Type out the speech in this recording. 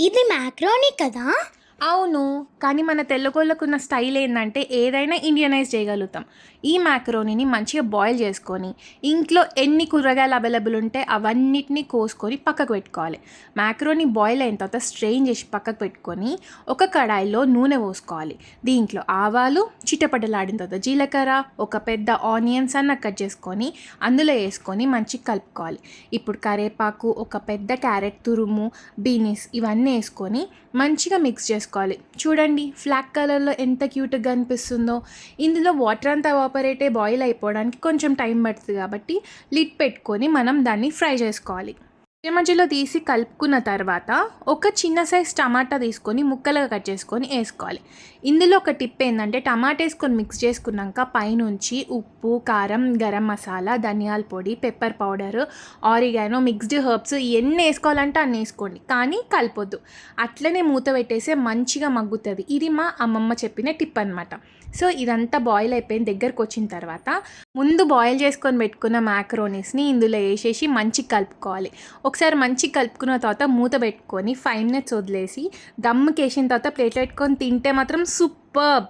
ఇది మ్యాక్రోనీ కదా? అవును కానీ మన తెలుగులకున్న స్టైల్ ఏంటంటే ఏదైనా ఇండియనైజ్ చేయగలుగుతాం. ఈ మ్యాక్రోనీని మంచిగా బాయిల్ చేసుకొని ఇంట్లో ఎన్ని కూరగాయలు అవైలబుల్ ఉంటే అవన్నిటిని కోసుకొని పక్కకు పెట్టుకోవాలి. మ్యాక్రోని బాయిల్ అయిన తర్వాత స్ట్రెయిన్ చేసి పక్కకు పెట్టుకొని ఒక కడాయిలో నూనె పోసుకోవాలి. దీంట్లో ఆవాలు చిటపటలాడిన తర్వాత జీలకర్ర ఒక పెద్ద ఆనియన్స్ అన్న కట్ చేసుకొని అందులో వేసుకొని మంచిగా కలుపుకోవాలి. ఇప్పుడు కరేపాకు ఒక పెద్ద క్యారెట్ తురుము బీనీస్ ఇవన్నీ వేసుకొని మంచిగా మిక్స్ చేసుకోవాలి చూడండి ఫ్లాక్ కలర్లో ఎంత క్యూట్గా అనిపిస్తుందో ఇందులో వాటర్ అంతా ఎవాపరేటే బాయిల్ అయిపోవడానికి కొంచెం టైం పడుతుంది కాబట్టి లిడ్ పెట్టుకొని మనం దాన్ని ఫ్రై చేసుకోవాలి. మధ్యలో తీసి కలుపుకున్న తర్వాత ఒక చిన్న సైజ్ టమాటా తీసుకొని ముక్కలుగా కట్ చేసుకొని వేసుకోవాలి. ఇందులో ఒక టిప్ ఏంటంటే టమాటా వేసుకొని మిక్స్ చేసుకున్నాక పైనుంచి ఉప్పు కారం గరం మసాలా ధనియాల పొడి pepper powder oregano mixed herbs ఎన్ని వేసుకోవాలంటే అన్ని వేసుకోండి. కానీ కలపొద్దు. అట్లనే మూత పెట్టేస్తే మంచిగా మగ్గుతుంది. ఇది మా అమ్మమ్మ చెప్పిన టిప్ అనమాట సో ఇదంతా బాయిల్ అయిపోయిన దగ్గరకు వచ్చిన తర్వాత ముందు బాయిల్ చేసుకొని పెట్టుకున్న మ్యాక్రోనీస్ని ఇందులో వేసేసి మంచిగా కలుపుకోవాలి. ఒకసారి మంచిగా కలుపుకున్న తర్వాత మూత పెట్టుకొని ఫైవ్ మినిట్స్ వదిలేసి దమ్ముకేసిన తర్వాత ప్లేట్ పెట్టుకొని తింటే మాత్రం సూపర్.